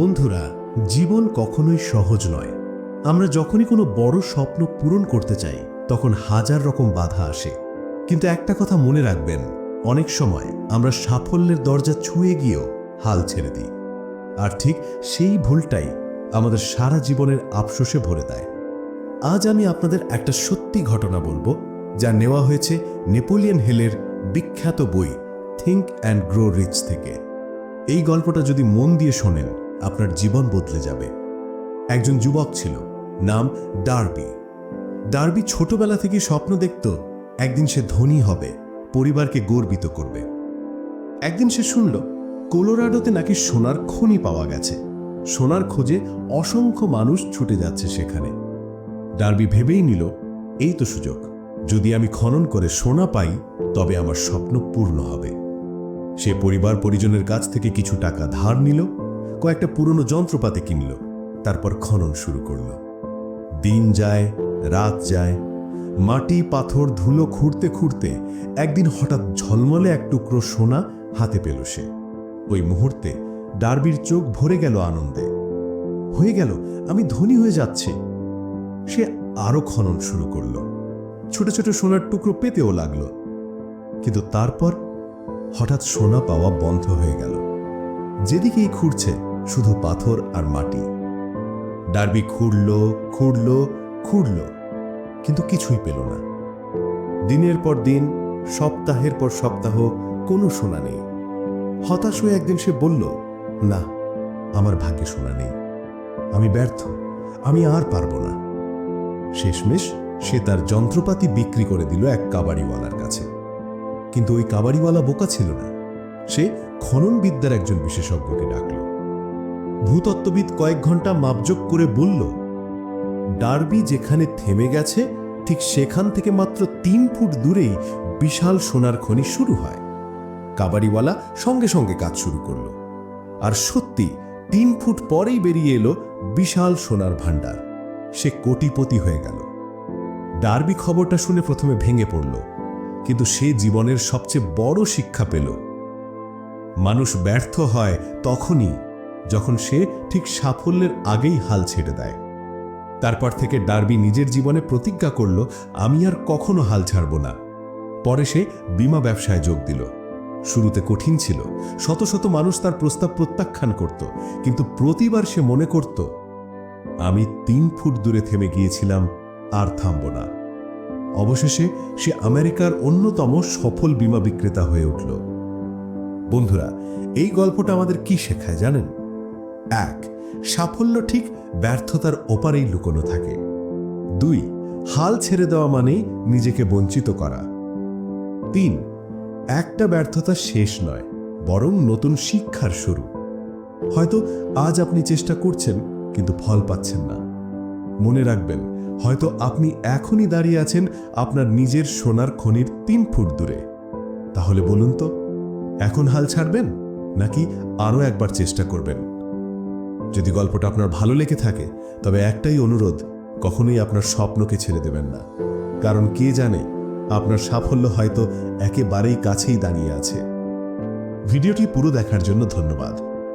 বন্ধুরা, জীবন কখনোই সহজ নয়। আমরা যখনই কোনো বড় স্বপ্ন পূরণ করতে চাই, তখন হাজার রকম বাধা আসে। কিন্তু একটা কথা মনে রাখবেন, অনেক সময় আমরা সাফল্যের দরজা ছুঁয়ে গিয়েও হাল ছেড়ে দিই। আর ঠিক সেই ভুলটাই আমাদের সারা জীবনের আফসোসে ভরে দেয়। আজ আমি আপনাদের একটা সত্যি ঘটনা বলব, যা নেওয়া হয়েছে নেপোলিয়ন হিলের বিখ্যাত বই, থিঙ্ক অ্যান্ড গ্রো রিচ থেকে। এই গল্পটা যদি মন দিয়ে শোনেন আপনার জীবন বদলে যাবে। একজন যুবক ছিল, নাম ডার্বি। ডার্বি ছোটবেলা থেকে স্বপ্ন দেখত, একদিন সে ধনী হবে, পরিবারকে গর্বিত করবে। একদিন সে শুনল, কোলোরাডোতে নাকি সোনার খনি পাওয়া গেছে। সোনার খোঁজে অসংখ্য মানুষ ছুটে যাচ্ছে সেখানে। ডার্বি ভেবেই নিল, এই তো সুযোগ। যদি আমি খনন করে সোনা পাই, তবে আমার স্বপ্ন পূর্ণ হবে। সে পরিবার পরিজনের কাছ থেকে কিছু টাকা ধার নিল কয়েকটা পুরনো যন্ত্রপাতি কিনল, তারপর খনন শুরু করল। দিন যায়, রাত যায়, মাটি, পাথর, ধুলো খুঁড়তে খুঁড়তে একদিন হঠাৎ ঝলমলে এক টুকরো সোনা হাতে পেল সে। ওই মুহূর্তে ডার্বির চোখ ভরে গেল আনন্দে। হয়ে গেল, আমি ধনী হয়ে যাচ্ছি। সে আরও খনন শুরু করল। ছোট ছোট সোনার টুকরো পেতেও লাগল। কিন্তু তারপর হঠাৎ সোনা পাওয়া বন্ধ হয়ে গেল। যেদিকেই খুঁড়ছে শুধু পাথর আর মাটি। ডার্বি খুঁড়ল খুঁড়ল খুঁড়ল, কিন্তু কিছুই পেল না। দিনের পর দিন, সপ্তাহের পর সপ্তাহ, কোনো সোনা নেই। হতাশ হয়ে একদিন সে বলল, না, আমার ভাগ্যে সোনা নেই। আমি ব্যর্থ, আমি আর পারব না। শেষমেশ সে তার যন্ত্রপাতি বিক্রি করে দিল এক কাবাড়িওয়ালার কাছে। কিন্তু ওই কাবাড়িওয়ালা বোকা ছিল না। সে খনন বিদ্যার একজন বিশেষজ্ঞকে ডাকল। ভূতত্ত্ববিদ কয়েক ঘণ্টা মাপযোগ করে বলল, ডার্বি যেখানে থেমে গেছে, ঠিক সেখান থেকে মাত্র তিন ফুট দূরেই বিশাল সোনার খনি শুরু হয়। কাবাড়িওয়ালা সঙ্গে সঙ্গে কাজ শুরু করল। আর সত্যি, তিন ফুট পরেই বেরিয়ে এলো বিশাল সোনার ভাণ্ডার। সে কোটিপতি হয়ে গেল। ডার্বি খবরটা শুনে প্রথমে ভেঙে পড়ল, কিন্তু সে জীবনের সবচেয়ে বড় শিক্ষা পেল। মানুষ ব্যর্থ হয় তখনই যখন সে ঠিক সাফল্যের আগেই হাল ছেড়ে দেয়। তারপর থেকে ডার্বি নিজের জীবনে প্রতিজ্ঞা করল, আমি আর কখনো হাল ছাড়ব না। পরে সে বিমা ব্যবসায় যোগ দিল। শুরুতে কঠিন ছিল। শত শত মানুষ তার প্রস্তাব প্রত্যাখ্যান করত। কিন্তু প্রতিবার সে মনে করত, আমি তিন ফুট দূরে থেমে গিয়েছিলাম, আর থামব না। অবশেষে সে আমেরিকার অন্যতম সফল বিমা বিক্রেতা হয়ে উঠল। বন্ধুরা, এই গল্পটা আমাদের কি শেখায় জানেন? এক, সাফল্য ঠিক ব্যর্থতার ওপারেই লুকোনো থাকে। দুই, হাল ছেড়ে দেওয়া মানেই নিজেকে বঞ্চিত করা। তিন, একটা ব্যর্থতা শেষ নয়, বরং নতুন শিক্ষার শুরু। হয়তো আজ আপনি চেষ্টা করছেন, কিন্তু ফল পাচ্ছেন না। মনে রাখবেন, হয়তো আপনি এখনই দাঁড়িয়ে আছেন আপনার নিজের সোনার খনির তিন ফুট দূরে। তাহলে বলুন তো, এখন হাল ছাড়বেন, নাকি আরও একবার চেষ্টা করবেন? যদি গল্পটা আপনার ভালো লেগে থাকে, তবে একটাই অনুরোধ, কখনোই আপনার স্বপ্নকে ছেড়ে দেবেন না। কারণ কে জানে, আপনার সাফল্য হয়তো একেবারেই কাছেই দাঁড়িয়ে আছে। ভিডিওটি পুরো দেখার জন্য ধন্যবাদ।